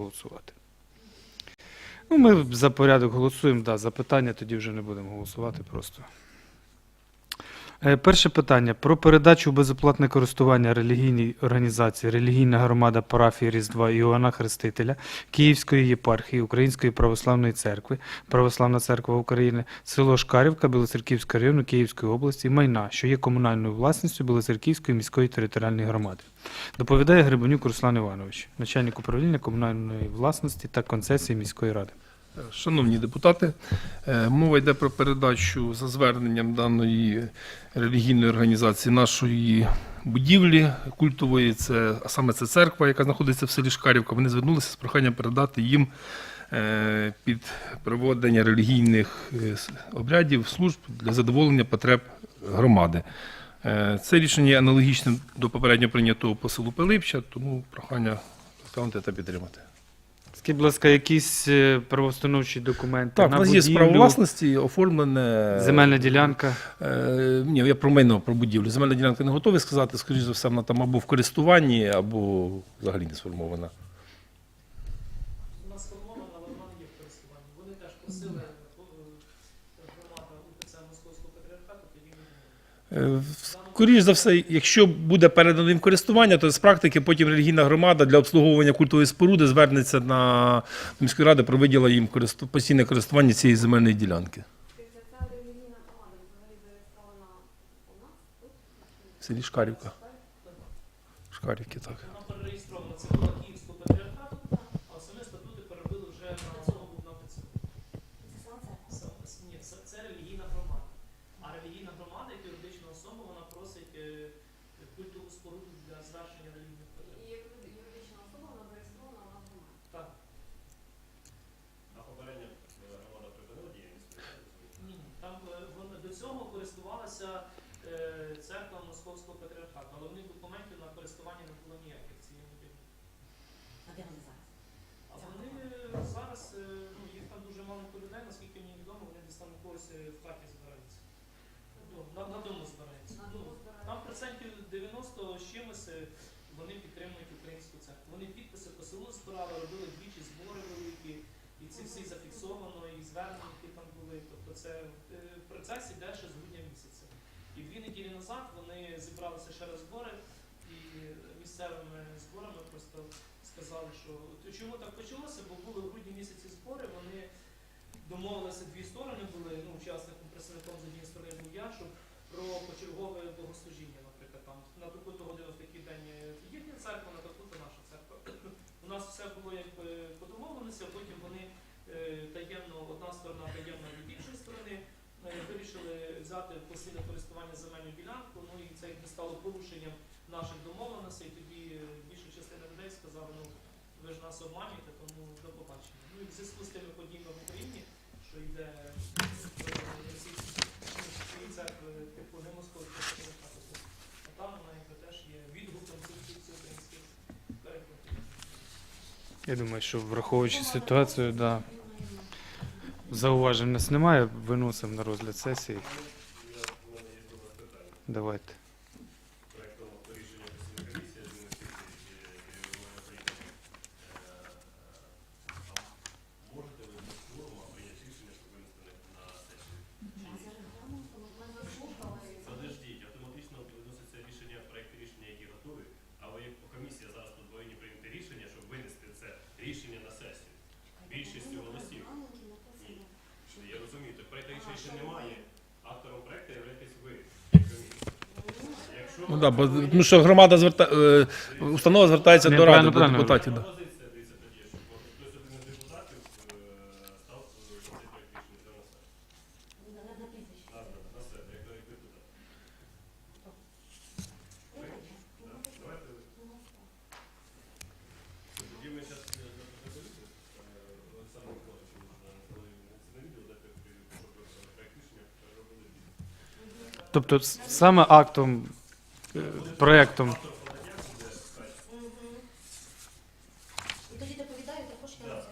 голосувати. Ну, ми за порядок голосуємо, да, за питання тоді вже не будемо голосувати просто. Е, Перше питання про передачу у безоплатне користування релігійній організації Релігійна громада парафії Різдва Іоанна Хрестителя Київської єпархії Української православної церкви, Православна церква України, село Шкарівка Білоцерківського району Київської області, майна, що є комунальною власністю Білоцерківської міської територіальної громади. Доповідає Грибанюк Руслан Іванович, начальник управління комунальної власності та концесії міської ради. Шановні депутати, е, мова йде про передачу за зверненням даної релігійної організації нашої будівлі культової, це, а саме це церква, яка знаходиться в селі Шкарівка. Вони звернулися з проханням передати їм е, під проводення релігійних е, обрядів, служб для задоволення потреб громади. Це рішення є аналогічним до попередньо прийнятого по селу Пилипча, тому прохання розглянути та підтримати. Скажіть, будь ласка, якісь е, правоустановчі документи Так, на у нас є будівлю, право власності, оформлене. земельна ділянка. Е, ні, я про майно, про будівлю. Земельна ділянка не готовий сказати, скоріш за все, вона там або в користуванні, або взагалі не сформована. Вона сформована, але вона не є в користуванні. Вони теж просили е, громада УПЦ Московського патріархату, тоді не Е, Скоріш за все, якщо буде передано їм користування, то з практики потім релігійна громада для обслуговування культової споруди звернеться на до міської ради про виділа їм постійне користування цієї земельної ділянки. В селі Шкарівка. Шкарівки, так. Вона перереєстрована, це була Київського патріархату, а самі статути переробили вже на цього на УПЦ. Саме- Ні, це, це релігійна громада. А релігійна громада, як юридична особа, вона просить е, культову споруду для звершення релігійних І як юридична особа вона зареєстрована в громаді. Так. А попередня громада припинила діяльність? Ні. Там е, до цього користувалася е, церква Московського патріархату, але в них документів на користування не було ніяких цієї. А де вони зараз? А вони зараз, е, ну їх там дуже маленько людей, наскільки мені відомо, вони десь там у когось е, в хаті збираються. Ну, на, на дому збираються. Там процентів 90 з чимось е, вони підтримують українську церкву. Вони підписи по селу збирали, робили двічі збори великі, і ці всі зафіксовано, і звернення, які там були. Тобто це е, процес іде ще з грудня місяця. І дві неділі назад вони зібралися ще раз збори і місцевими зборами просто сказали, що чому так почалося, бо були в грудні місяці збори, вони домовилися дві сторони були, ну, учасником, представником з однієї сторони був я, щоб про почергове богослужіння, наприклад, там на таку-то годину в такий день їхня церква, на таку-то наша церква. У нас все було якби по домовленості, а потім вони е, таємно, одна сторона таємно від іншої сторони е, вирішили взяти в постійне користування земельну ділянку, ну і це якби стало порушенням наших домовленостей, і тоді е, більша частина людей сказала, ну ви ж нас обманюєте, тому до побачення. Ну і в зв'язку з тими подіями в Україні, що йде е, російські ну, церкви, типу не московського патріархату, а там вона якби теж є відгуком цих українських перекладів. Я думаю, що враховуючи ситуацію, да, зауважень у нас немає, виносимо на розгляд сесії. Давайте. Проектом рішення постійної комісії з інвестицій керівного прийняття. Можете ви без форуму прийняти рішення, щоб винести на сесію? Подождіть, автоматично виноситься рішення, проект рішення, які готові, але як комісія зараз тут повинні прийняти рішення, щоб винести це рішення на сесію. Більшістю голосів. Ні. Я розумію, так проекту рішення ще немає. Автором проекту являєтесь ви, як комісія. Якщо Ну, да, бо, тому що громада зверта... е, установа звертається Ні, до ради, правильно, до правильно. депутатів. Да. Тобто, с- саме актом, Тоді доповідаю також я на це.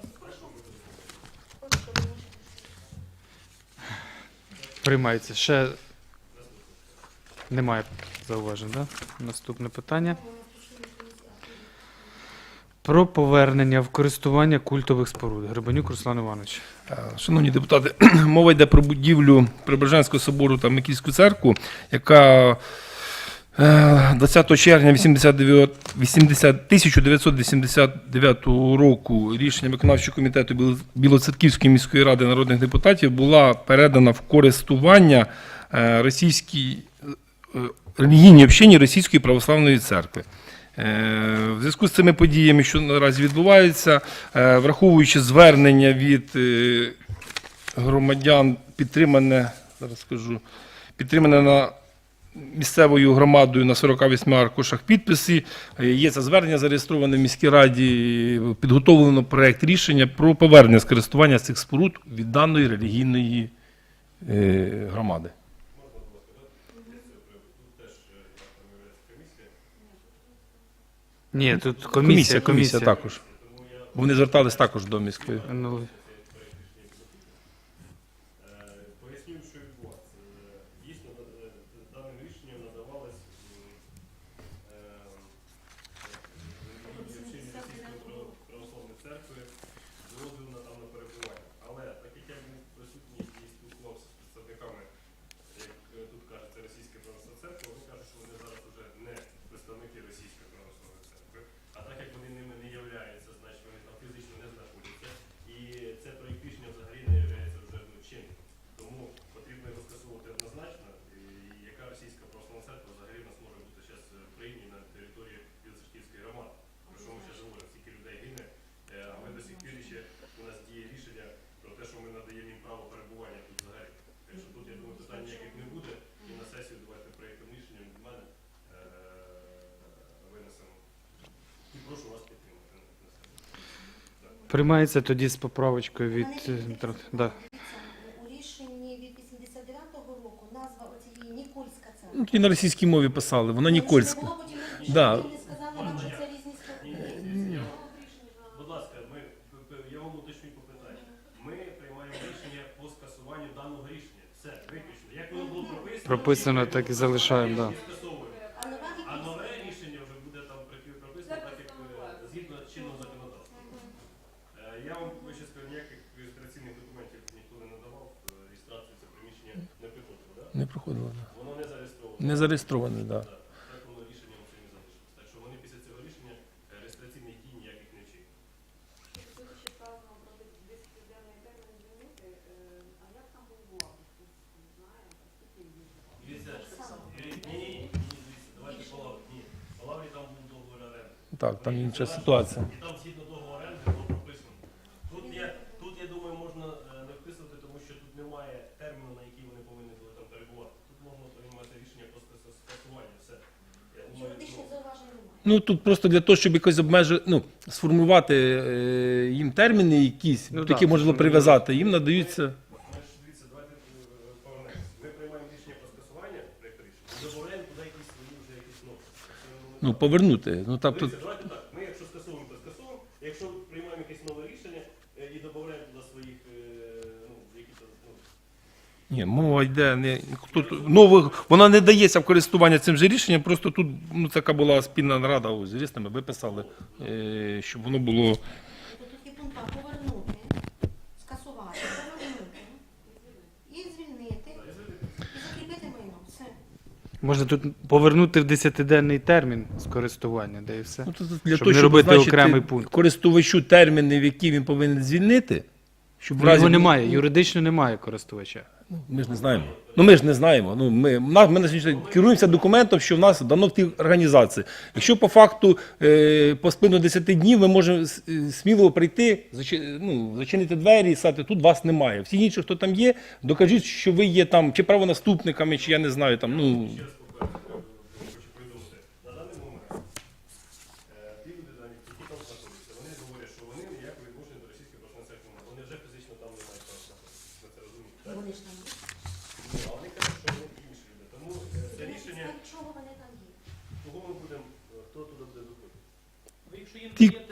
Приймається. Ще немає зауважень, да? Наступне питання. Про повернення в користування культових споруд. Гребенюк Руслан Іванович. Е, Шановні депутати, мова йде про будівлю Преображенського собору та Микільську церкву, яка 20 червня 89 80 1989 року рішенням виконавчого комітету Біло- Білоцерківської міської ради народних депутатів була передана в користування е, російській е, релігійній общині Російської православної церкви. Е, В зв'язку з цими подіями, що наразі відбуваються, е, враховуючи звернення від е, громадян, підтримане, зараз скажу, підтримане на місцевою громадою на 48 аркушах підписи. Е, Є це звернення зареєстроване в міській раді, підготовлено проект рішення про повернення з користування цих споруд від даної релігійної е, громади. Ні, тут комісія. Комісія, Комісія, комісія також. Вони звертались також до міської. Ну, Е, Поясню, що відбувається. Е, Дійсно, е, даним рішенням надавалось м, е, релігійній общині Російської право- православної церкви дозвіл на там на перебування. Але так як я був присутній і спілкувався з представниками, як е, тут кажеться, Російська православна церква, вони кажуть, що вони зараз вже не представники Російської православної церкви. А так як вони ними не являються, значить вони там фізично не знаходяться. І це проєкт рішення взагалі не є вже ну, чинним. Тому потрібно його скасовувати однозначно. І яка російська православна церква взагалі в нас може бути зараз в Україні на території Білоцерківської громади? Про що ми зараз говоримо, скільки людей гине, е, а ми до сих пір ще у нас діє рішення про те, що ми надаємо їм право перебування тут взагалі. Так що тут, я думаю, питань ніяких не буде. І на сесію давайте проєктом рішенням від мене е, винесемо. І прошу вас підтримати на на сесію. Приймається тоді з поправочкою від. Е, Да. У рішенні від 89-го року назва оцієї Нікольська церква. Ну, і на російській мові писали, вона Нікольська. Не було потім, Да. сказали що це різні споруди. Будь ласка, ми, я вам уточню по питанню. Ми приймаємо рішення по скасуванню даного рішення. Все, виключно. Як воно було прописано, Прописано, так і залишаємо, да. і скасовуємо. А нова А Нікольська. нове рішення вже буде там при- прописано так, як е, згідно чинного законодавства. Е, Я вам ще скажу, ніяких реєстраційних документів ніхто не надавав, е, реєстрацію це приміщення не приходило, да? Не проходило. да. Воно не зареєстровано. Не зареєстрований, так. Да. Так, воно рішенням цим і залишилось. Так що вони після цього рішення е, реєстраційних дій ніяких не вчинять. Судячи правильно про 10-денний термін звільнити, а як там був влад? Не знаю, скільки їх було. Дивіться, Ні, ні, ні, дивіться, давайте по лаврі. Ні, там був договір оренди. Так, там інша ситуація. І там згідно договору оренди було прописано. Тут я, тут, я думаю, можна е, не вписувати, тому що тут немає терміну, на який вони повинні були там перебувати. Тут можна приймати рішення просто з скасування. Все. Я думаю, Юридичних ну, зауважень немає. Ну тут просто для того, щоб якось обмежити, ну, сформувати е, їм терміни якісь, Ну, до так, можна щоб прив'язати, їм надаються. Ми ж дивіться, давайте е, повернемося. Ми приймаємо рішення про скасування проєкту рішення. і Добавляємо туди якісь свої вже якісь норми. Ну, Ну, повернути. Ну, тобто, Дивіться, давайте так. Ми якщо скасовуємо, то скасовуємо. Якщо приймаємо якесь нове рішення е, і додаємо туди своїх, е, ну, якісь, ну, ні, мова йде не тут нових, вона не дається в користування цим же рішенням, просто тут ну, така була спільна нарада ось, з юристами, виписали, е, щоб воно було. Тобто тут є пункт повернути, скасувати, повернути, і звільнити, і закріпити майно. Все. Можна тут повернути в 10-денний термін з користування, де і все. Ну, тут для Щоб того, не щоб робити окремий пункт. користувачу терміни, в які він повинен звільнити, щоб в Ну, разі Його немає, юридично немає користувача. Ми ж не знаємо. Ну ми ж не знаємо. Ну ми, на- ми на сьогодні керуємося документом, що в нас дано в тій організації. Якщо по факту е, по спину 10 днів ми можемо с- е, сміло прийти, зачи- ну, зачинити двері і сказати, тут вас немає. Всі інші, хто там є, докажіть, що ви є там чи правонаступниками, чи я не знаю там. Ну ще раз по-перше, е, хочу повідомити. На даний момент е, ті люди, дані, які там знаходяться, вони говорять, що вони ніякого відношення до російської православної церкви не мають. Вони вже фізично там не мають права знаходитися. Ви це розумієте? І так? вони ж там є. Ну, а вони кажуть, що вони інші люди. Тому е, це рішення, Для чого вони там є? кого ми будемо, е, хто туди буде виходити. Ви якщо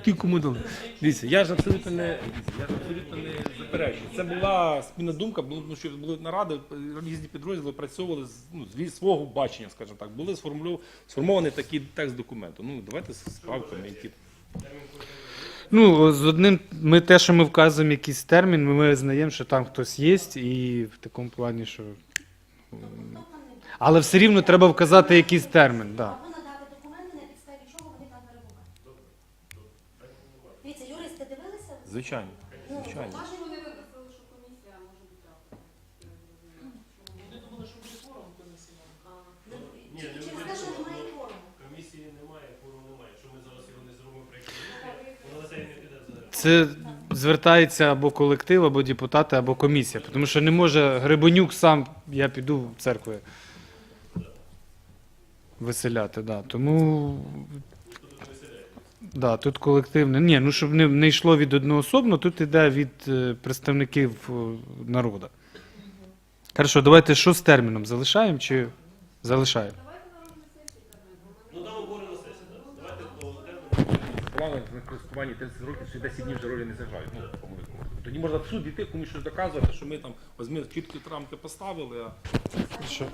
ті, кому дали. Дивіться, я ж абсолютно не я ж абсолютно не заперечую. Це була спільна думка, було ну, що були наради, різні підрозділи працювали з ну, зі свого бачення, скажімо так. Були сформульов- сформований такий текст документу. Ну давайте з правками, які Ну, з одним, ми те, що ми вказуємо якийсь термін, ми визнаємо, що там хтось є, і в такому плані, що. Тобто. Але все рівно треба вказати якийсь термін. Да. Або надати документи, на підставі чого вони там перебувають. Дивіться, юристи дивилися? Звичайно. Звичайно. Вони виписали, що комісія може бути. Вони думали, що буде форум комісії. Ні, не через те, що немає кворуму. Комісії немає, форуму немає. Якщо ми зараз його не зробимо воно на це не піде взагалі. Це звертається або колектив, або депутати, або комісія. Тому що не може Грибонюк сам, я піду в церкву виселяти. Да. Тому да, тут колективне. Ні, ну щоб не, не йшло від одноособно, тут іде від е, представників е, народу. Хорошо, давайте що з терміном? Залишаємо чи залишаємо? Ну там обговорено на сесії, так? Давайте по терміну. Плани на користування 30 років, що 10 днів вже ролі не зіграють. Ну, по-моєму. Тоді можна в суд іти, комусь щось доказувати, що ми там возьми чіткі рамки поставили. А... Що?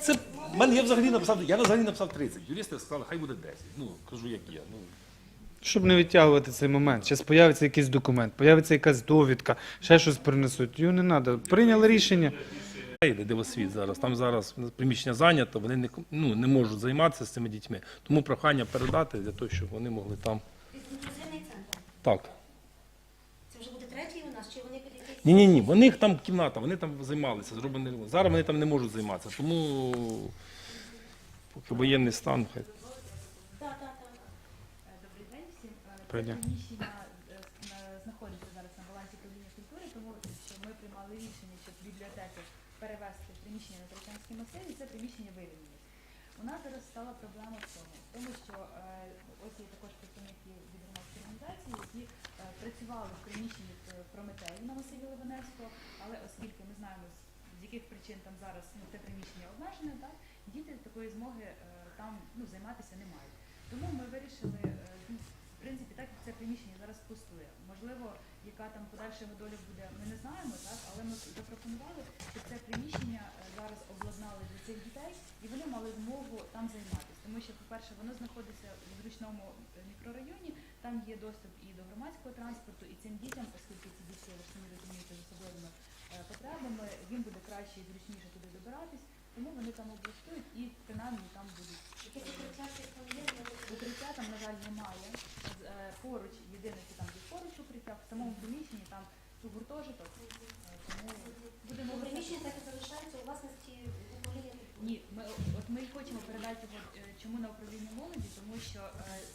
Це в мене я взагалі написав, я взагалі написав 30. Юристи сказали, хай буде 10. Ну, кажу, як є. Ну, Щоб не відтягувати цей момент. Зараз появиться якийсь документ, появиться якась довідка, ще щось принесуть. Його не треба. Прийняли рішення. йде дивосвіт зараз. Там зараз приміщення зайнято, вони не, ну, не можуть займатися з цими дітьми. Тому прохання передати для того, щоб вони могли там. Інклюзивний центр. Так. Це вже буде третій у нас, чи вони під якийсь? Ні, ні, ні. Вони їх там кімната, вони там займалися, зроблений. Зараз вони там не можуть займатися. Тому поки воєнний стан, хай. Так, так, так. Е, Добрий день всім. Е, приміщення е, на- знаходиться зараз на балансі управління культури, тому що ми приймали рішення, щоб бібліотеки перевести приміщення на масив, і це приміщення вивільнилось. У нас зараз стала проблема в тому, в тому що е, ось є також представники від громадської організації, які е, працювали в приміщенні в Прометеї на Василі Ливаневського, але оскільки ми знаємо, з- яких причин там зараз ну, це приміщення обмежене, так, діти такої змоги е, там ну, займатися не мають. Тому ми вирішили, е, принципі, так як це приміщення зараз пустує. Можливо, яка там подальша його доля буде, ми не знаємо, так, але ми запропонували, щоб це приміщення е, зараз обладнали для цих дітей, і вони мали змогу там займатися. Тому що, по-перше, воно знаходиться в зручному е, мікрорайоні, там є доступ і до громадського транспорту, і цим дітям, оскільки ці діти, самі розумієте, з особливими е, потребами, їм буде краще і зручніше туди добиратись, тому вони там облаштують і принаймні там будуть. Укриття там? На жаль, немає. Е, Поруч, єдине, що там є поруч укриття, в самому приміщенні там гуртожиток. Е, Тому будемо Ну, приміщення так і залишається у власності управління. Ні, ми от ми хочемо передати його е, чому на управління молоді, тому що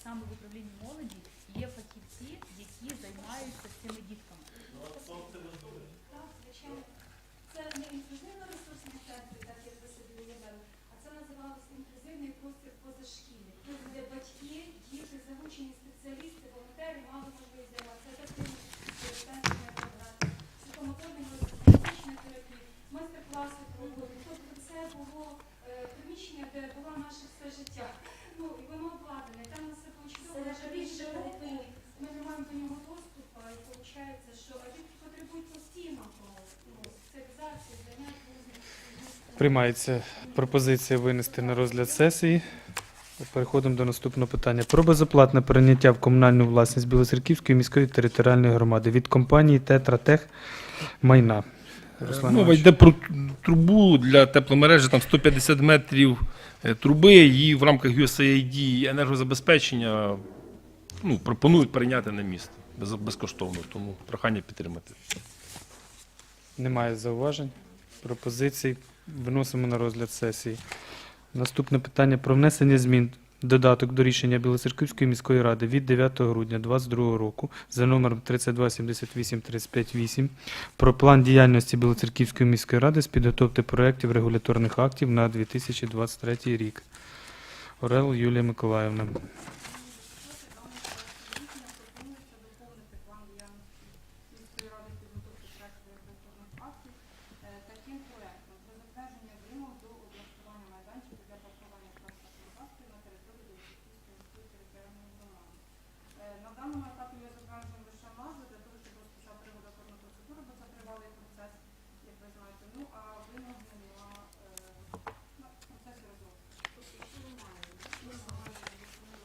саме в управлінні молоді є фахівці, які займаються цими дітками. Так, звичайно. Це не інклюзивно-ресурсний центр, так як ви собі уявили, а це називалось інклюзивний простір позашкілля. Тут, де батьки, діти, залучені спеціалісти, волонтери мали можливість займатися адаптивною центрами програми, психомоторними фізичної терапії, майстер-класи проводили. Тобто це було е, приміщення, де була наше все життя. Ну, і воно обладнане, там на все чудово, Це лише більше більше року колективів. ми не маємо до нього доступу, і виходить, що а дітки потребують постійного ну, соціалізації, занять різних. Приймається пропозиція винести на розгляд сесії. Переходимо до наступного питання. Про безоплатне прийняття в комунальну власність Білоцерківської міської територіальної громади від компанії Тетратех майна. Руслан Мова йде про трубу для тепломережі, там 150 метрів е, труби, її в рамках USAID енергозабезпечення ну, пропонують прийняти на місто без- безкоштовно, тому прохання підтримати. Немає зауважень, пропозицій. Виносимо на розгляд сесії. Наступне питання про внесення змін. Додаток до рішення Білоцерківської міської ради від 9 грудня 2022 року за номером 3278358 про план діяльності Білоцерківської міської ради з підготовки проєктів регуляторних актів на 2023 рік. Орел Юлія Миколаївна.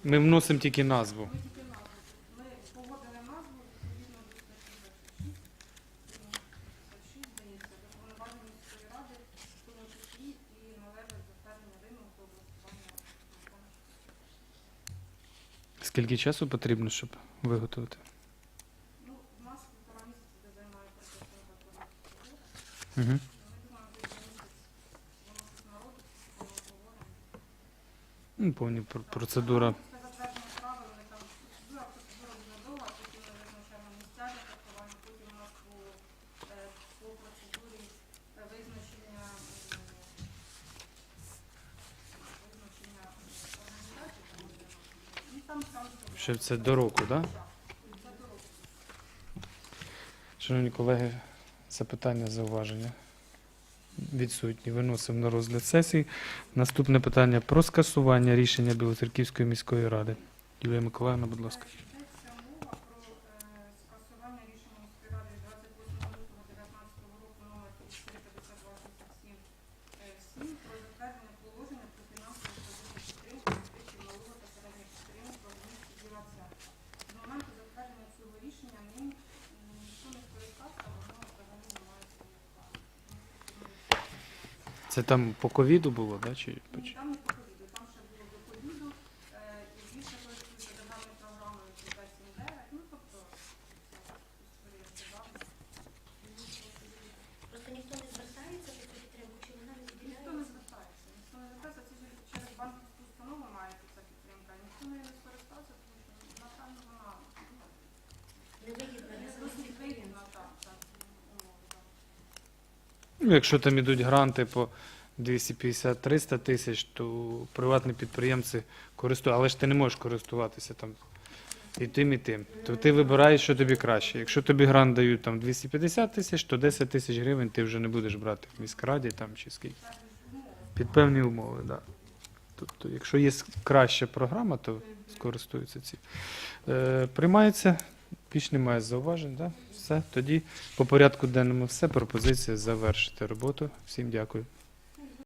Ми вносимо тільки назву. Ми погодили назву, відповідно, здається, запропонування міської ради, в тому числі Скільки часу потрібно, щоб виготовити? Ну, в нас півтора місяця займає процес розробки. Ми думаємо, що місяць воно тут народиться, ми обговоримо. Ну, Повні пр- процедура. Це до року, так? Да? Шановні колеги, запитання, зауваження. Відсутні. Виносимо на розгляд сесії. Наступне питання про скасування рішення Білоцерківської міської ради. Юлія Миколаївна, будь ласка. Йдеться мова про е, скасування рішення міської ради від 28 лютого 2019 року номер 45267 е, всім про затвердження положення про фінансову стабільну підтримку інвестицій малого та середніх підприємств в місті Біла Церква. З моменту затвердження цього рішення ним м, ніхто не скористався, воно взагалі не має своєї вкладу. Це там по ковіду було, да? Чи там ще було до ковіду, е, і більше користуються державною програмою 579, ну тобто ця історія державна. Просто ніхто не звертається за цю підтримку, чи вона не Ніхто не виділяється? звертається, ніхто не звертається, це через- через банківську установу мається ця підтримка, ніхто нею не скористався, тому що, напевно, вона ну, Невигідна для не самих досить підприємств. вигідна, так, так, умови, так. Ну, якщо там ідуть гранти по 250-300 тисяч, то приватні підприємці користуються, але ж ти не можеш користуватися там і тим, і тим. То ти вибираєш, що тобі краще. Якщо тобі грант дають там 250 тисяч, то 10 тисяч гривень ти вже не будеш брати в міськраді там чи скільки. Під певні умови, так. Да. Тобто, якщо є краща програма, то скористуються ці. Е, приймається, більш немає зауважень, да? Все. Тоді по порядку денному все. Пропозиція завершити роботу. Всім дякую.